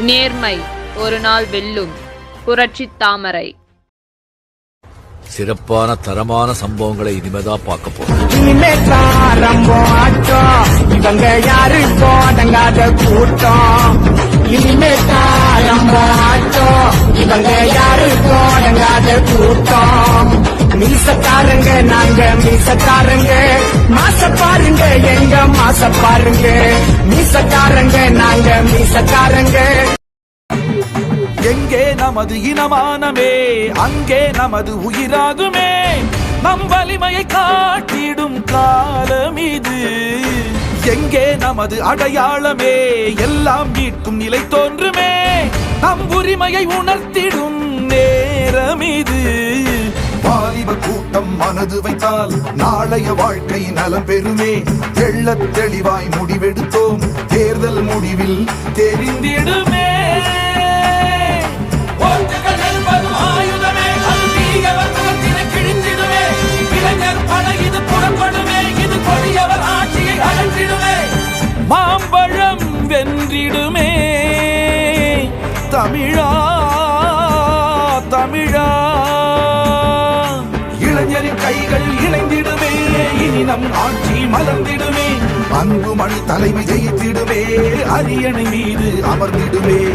நேர்மை ஒரு நாள் வெல்லும். புரட்சி தாமரை. சிறப்பான தரமான சம்பவங்களை இனிமேதான் பார்க்க போறோம். இவங்க யாரு போதங்காத கூட்டம். இனிமே ஆட்டம் இவங்க யாரு போதங்காத கூட்டம். மீசக்காரங்க நாங்க மீசக்காரங்க மாச பாருங்க எங்க மாச பாருங்க மீசக்காரங்க நாங்க மீசக்காரங்க எங்கே நமது இனமானமே அங்கே நமது உயிராகுமே. நம் வலிமையை காட்டிடும் காலம் இது. எங்கே நமது அடையாளமே எல்லாம் மீட்கும் நிலை தோன்றுமே. நம் உரிமையை உணர்த்திடும் நேரம் இது. வாலிப கூட்டம் மனது வைத்தால் நாளைய வாழ்க்கை நலம் பெறுமே. தெள்ள தெளிவாய் முடிவெடுத்தோம் தேர்தல் முடிவில் தெரிந்திடும். சென்றிடுமே தமிழா தமிழா. இளைஞரின் கைகள் இணைந்திடுமே. இனி நம் ஆட்சி மலர்ந்திடுமே. அன்புமணி தலைமை ஜெயித்திடுமே. அரியணை மீது அமர்ந்திடுமே.